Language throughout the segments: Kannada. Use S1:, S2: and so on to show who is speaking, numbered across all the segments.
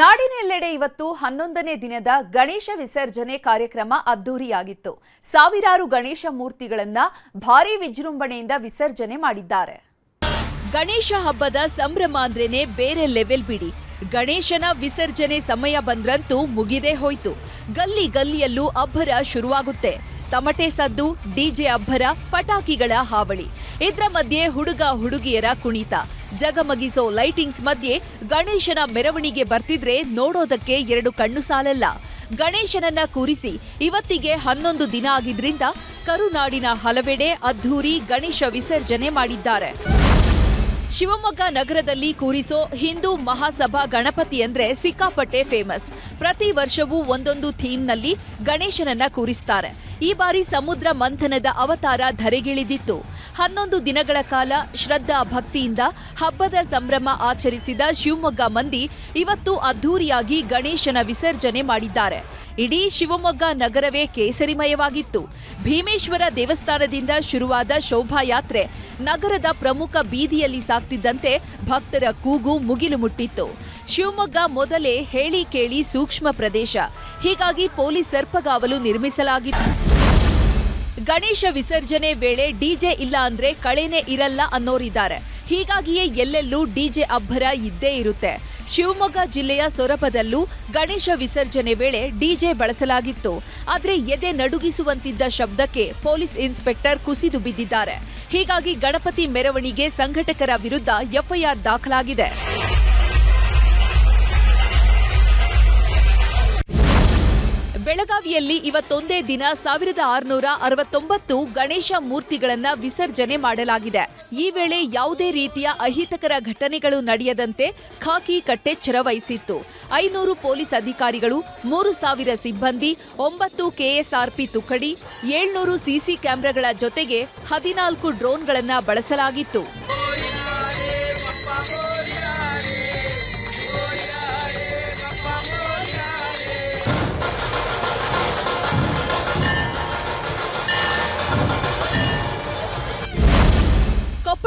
S1: ನಾಡಿನೆಲ್ಲೆಡೆ ಇವತ್ತು ಹನ್ನೊಂದನೇ ದಿನದ ಗಣೇಶ ವಿಸರ್ಜನೆ ಕಾರ್ಯಕ್ರಮ ಅದ್ದೂರಿಯಾಗಿತ್ತು ಸಾವಿರಾರು ಗಣೇಶ ಮೂರ್ತಿಗಳನ್ನ ಭಾರೀ ವಿಜೃಂಭಣೆಯಿಂದ ವಿಸರ್ಜನೆ ಮಾಡಿದ್ದಾರೆ.
S2: ಗಣೇಶ ಹಬ್ಬದ ಸಂಭ್ರಮ ಅಂದ್ರೇನೆ ಬೇರೆ ಲೆವೆಲ್ ಬಿಡಿ. ಗಣೇಶನ ವಿಸರ್ಜನೆ ಸಮಯ ಬಂದ್ರಂತೂ ಮುಗಿದೇ ಹೋಯ್ತು. ಗಲ್ಲಿ ಗಲ್ಲಿಯಲ್ಲೂ ಅಬ್ಬರ ಶುರುವಾಗುತ್ತೆ. ತಮಟೆ ಸದ್ದು ಡಿಜೆ ಅಬ್ಬರ ಪಟಾಕಿಗಳ ಹಾವಳಿ. ಇದ್ರ ಮಧ್ಯೆ ಹುಡುಗ ಹುಡುಗಿಯರ ಕುಣಿತ. ಜಗಮಗಿಸೋ ಲೈಟಿಂಗ್ಸ್ ಮಧ್ಯೆ ಗಣೇಶನ ಮೆರವಣಿಗೆ ಬರ್ತಿದ್ರೆ ನೋಡೋದಕ್ಕೆ ಎರಡು ಕಣ್ಣು ಸಾಲಲ್ಲ. ಗಣೇಶನನ್ನ ಕೂರಿಸಿ ಇವತ್ತಿಗೆ ಹನ್ನೊಂದು ದಿನ ಆಗಿದ್ರಿಂದ ಕರುನಾಡಿನ ಹಲವೆಡೆ ಅದ್ಧೂರಿ ಗಣೇಶ ವಿಸರ್ಜನೆ ಮಾಡಿದ್ದಾರೆ. ಶಿವಮೊಗ್ಗ ನಗರದಲ್ಲಿ ಕೂರಿಸೋ ಹಿಂದೂ ಮಹಾಸಭಾ ಗಣಪತಿ ಅಂದ್ರೆ ಸಿಕ್ಕಾಪಟ್ಟೆ ಫೇಮಸ್. ಪ್ರತಿ ವರ್ಷವೂ ಒಂದೊಂದು ಥೀಮ್ನಲ್ಲಿ ಗಣೇಶನನ್ನ ಕೂರಿಸ್ತಾರೆ. ಈ ಬಾರಿ ಸಮುದ್ರ ಮಂಥನದ ಅವತಾರ ಧರೆಗಿಳಿದಿತ್ತು. ಹನ್ನೊಂದು ದಿನಗಳ ಕಾಲ ಶ್ರದ್ಧಾ ಭಕ್ತಿಯಿಂದ ಹಬ್ಬದ ಸಂಭ್ರಮ ಆಚರಿಸಿದ ಶಿವಮೊಗ್ಗ ಮಂದಿ ಇವತ್ತು ಅದ್ಧೂರಿಯಾಗಿ ಗಣೇಶನ ವಿಸರ್ಜನೆ ಮಾಡಿದ್ದಾರೆ. ಇಡೀ ಶಿವಮೊಗ್ಗ ನಗರವೇ ಕೇಸರಿಮಯವಾಗಿತ್ತು. ಭೀಮೇಶ್ವರ ದೇವಸ್ಥಾನದಿಂದ ಶುರುವಾದ ಶೋಭಾಯಾತ್ರೆ ನಗರದ ಪ್ರಮುಖ ಬೀದಿಯಲ್ಲಿ ಸಾಗ್ತಿದ್ದಂತೆ ಭಕ್ತರ ಕೂಗು ಮುಗಿಲು ಮುಟ್ಟಿತ್ತು. ಶಿವಮೊಗ್ಗ ಮೊದಲೇ ಹೇಳಿ ಕೇಳಿ ಸೂಕ್ಷ್ಮ ಪ್ರದೇಶ. ಹೀಗಾಗಿ ಪೊಲೀಸ್ ಸರ್ಪಗಾವಲು ನಿರ್ಮಿಸಲಾಗಿತ್ತು. ಗಣೇಶ ವಿಸರ್ಜನೆ ವೇಳೆ ಡಿಜೆ ಇಲ್ಲ ಅಂದ್ರೆ ಕಳೆನೇ ಇರಲ್ಲ ಅನ್ನೋರಿದ್ದಾರೆ. ಹೀಗಾಗಿಯೇ ಎಲ್ಲೆಲ್ಲೂ ಡಿಜೆ ಅಬ್ಬರ ಇದ್ದೇ ಇರುತ್ತೆ. ಶಿವಮೊಗ್ಗ ಜಿಲ್ಲೆಯ ಸೊರಬದಲ್ಲೂ ಗಣೇಶ ವಿಸರ್ಜನೆ ವೇಳೆ ಡಿಜೆ ಬಳಸಲಾಗಿತ್ತು. ಆದರೆ ಎದೆ ನಡುಗಿಸುವಂತಿದ್ದ ಶಬ್ದಕ್ಕೆ ಪೊಲೀಸ್ ಇನ್ಸ್ಪೆಕ್ಟರ್ ಕುಸಿದು ಬಿದ್ದಿದ್ದಾರೆ. ಹೀಗಾಗಿ ಗಣಪತಿ ಮೆರವಣಿಗೆ ಸಂಘಟಕರ ವಿರುದ್ಧ ಎಫ್ಐಆರ್ ದಾಖಲಾಗಿದೆ. ಬೆಳಗಾವಿಯಲ್ಲಿ ಇವತ್ತೊಂದೇ ದಿನ ಸಾವಿರದ ಆರುನೂರ ಅರವತ್ತೊಂಬತ್ತು ಗಣೇಶ ಮೂರ್ತಿಗಳನ್ನ ವಿಸರ್ಜನೆ ಮಾಡಲಾಗಿದೆ. ಈ ವೇಳೆ ಯಾವುದೇ ರೀತಿಯ ಅಹಿತಕರ ಘಟನೆಗಳು ನಡೆಯದಂತೆ ಖಾಕಿ ಕಟ್ಟೆಚ್ಚರ ವಹಿಸಿತ್ತು ಐನೂರು ಪೊಲೀಸ್ ಅಧಿಕಾರಿಗಳು, ಮೂರು ಸಾವಿರ ಸಿಬ್ಬಂದಿ, ಒಂಬತ್ತು ಕೆಎಸ್ಆರ್ಪಿ ತುಕಡಿ, ಏಳ್ನೂರು ಸಿಸಿ ಕ್ಯಾಮೆರಾಗಳ ಜೊತೆಗೆ ಹದಿನಾಲ್ಕು ಡ್ರೋನ್ಗಳನ್ನು ಬಳಸಲಾಗಿತ್ತು.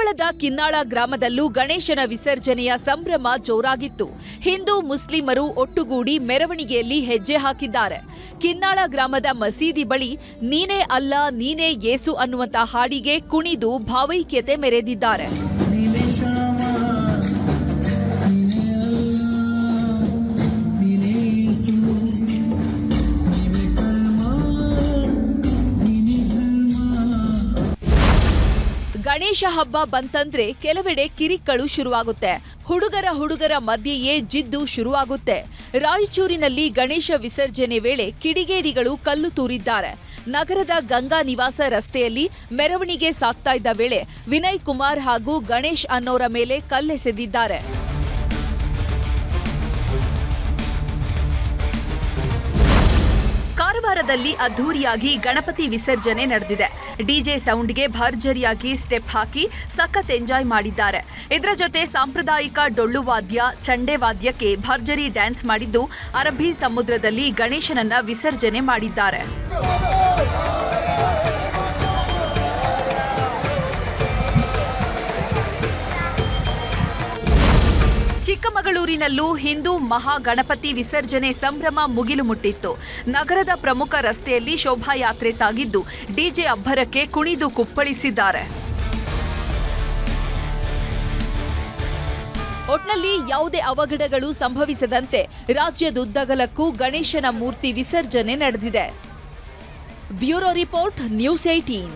S2: ಕೊಪ್ಪಳದ ಕಿನ್ನಾಳ ಗ್ರಾಮದಲ್ಲೂ ಗಣೇಶನ ವಿಸರ್ಜನೆಯ ಸಂಭ್ರಮ ಜೋರಾಗಿತ್ತು. ಹಿಂದೂ ಮುಸ್ಲಿಮರು ಒಟ್ಟುಗೂಡಿ ಮೆರವಣಿಗೆಯಲ್ಲಿ ಹೆಜ್ಜೆ ಹಾಕಿದ್ದಾರೆ. ಕಿನ್ನಾಳ ಗ್ರಾಮದ ಮಸೀದಿ ಬಳಿ, ನೀನೇ ಅಲ್ಲ, ನೀನೇ ಯೇಸು ಅನ್ನುವಂತ ಹಾಡಿಗೆ ಕುಣಿದು ಭಾವೈಕ್ಯತೆ ಮೆರೆದಿದ್ದಾರೆ. ಗಣೇಶ ಹಬ್ಬ ಬಂತಂದ್ರೆ ಕೆಲವೆಡೆ ಕಿರಿಕ್ಕಳು ಶುರುವಾಗುತ್ತೆ. ಹುಡುಗರ ಹುಡುಗರ ಮಧ್ಯೆಯೇ ಜಿದ್ದು ಶುರುವಾಗುತ್ತೆ. ರಾಯಚೂರಿನಲ್ಲಿ ಗಣೇಶ ವಿಸರ್ಜನೆ ವೇಳೆ ಕಿಡಿಗೇಡಿಗಳು ಕಲ್ಲು ತೂರಿದ್ದಾರೆ. ನಗರದ ಗಂಗಾ ನಿವಾಸ ರಸ್ತೆಯಲ್ಲಿ ಮೆರವಣಿಗೆ ಸಾಗ್ತಾ ಇದ್ದ ವೇಳೆ ವಿನಯ್ ಕುಮಾರ್ ಹಾಗೂ ಗಣೇಶ್ ಅನ್ನೋರ ಮೇಲೆ ಕಲ್ಲೆಸೆದಿದ್ದಾರೆ. ಕಾರವಾರದಲ್ಲಿ ಅದ್ಧೂರಿಯಾಗಿ ಗಣಪತಿ ವಿಸರ್ಜನೆ ನಡೆದಿದೆ. ಡಿಜೆ ಸೌಂಡ್ಗೆ ಭರ್ಜರಿಯಾಗಿ ಸ್ಟೆಪ್ ಹಾಕಿ ಸಖತ್ ಎಂಜಾಯ್ ಮಾಡಿದ್ದಾರೆ. ಇದರ ಜೊತೆ ಸಾಂಪ್ರದಾಯಿಕ ಡೊಳ್ಳು ವಾದ್ಯ, ಚಂಡೆ ವಾದ್ಯಕ್ಕೆ ಭರ್ಜರಿ ಡ್ಯಾನ್ಸ್ ಮಾಡಿದ್ದು ಅರಬ್ಬಿ ಸಮುದ್ರದಲ್ಲಿ ಗಣೇಶನನ್ನ ವಿಸರ್ಜನೆ ಮಾಡಿದ್ದಾರೆ. ಚಿಕ್ಕಮಗಳೂರಿನಲ್ಲೂ ಹಿಂದೂ ಮಹಾಗಣಪತಿ ವಿಸರ್ಜನೆ ಸಂಭ್ರಮ ಮುಗಿಲು ಮುಟ್ಟಿತ್ತು ನಗರದ ಪ್ರಮುಖ ರಸ್ತೆಯಲ್ಲಿ ಶೋಭಾಯಾತ್ರೆ ಸಾಗಿದ್ದು, ಡಿಜೆ ಅಬ್ಬರಕ್ಕೆ ಕುಣಿದು ಕುಪ್ಪಳಿಸಿದ್ದಾರೆ. ಒಟ್ನಲ್ಲಿ ಯಾವುದೇ ಅವಘಡಗಳು ಸಂಭವಿಸದಂತೆ ರಾಜ್ಯದುದ್ದಗಲಕ್ಕೂ ಗಣೇಶನ ಮೂರ್ತಿ ವಿಸರ್ಜನೆ ನಡೆದಿದೆ. Bureau report, news eighteen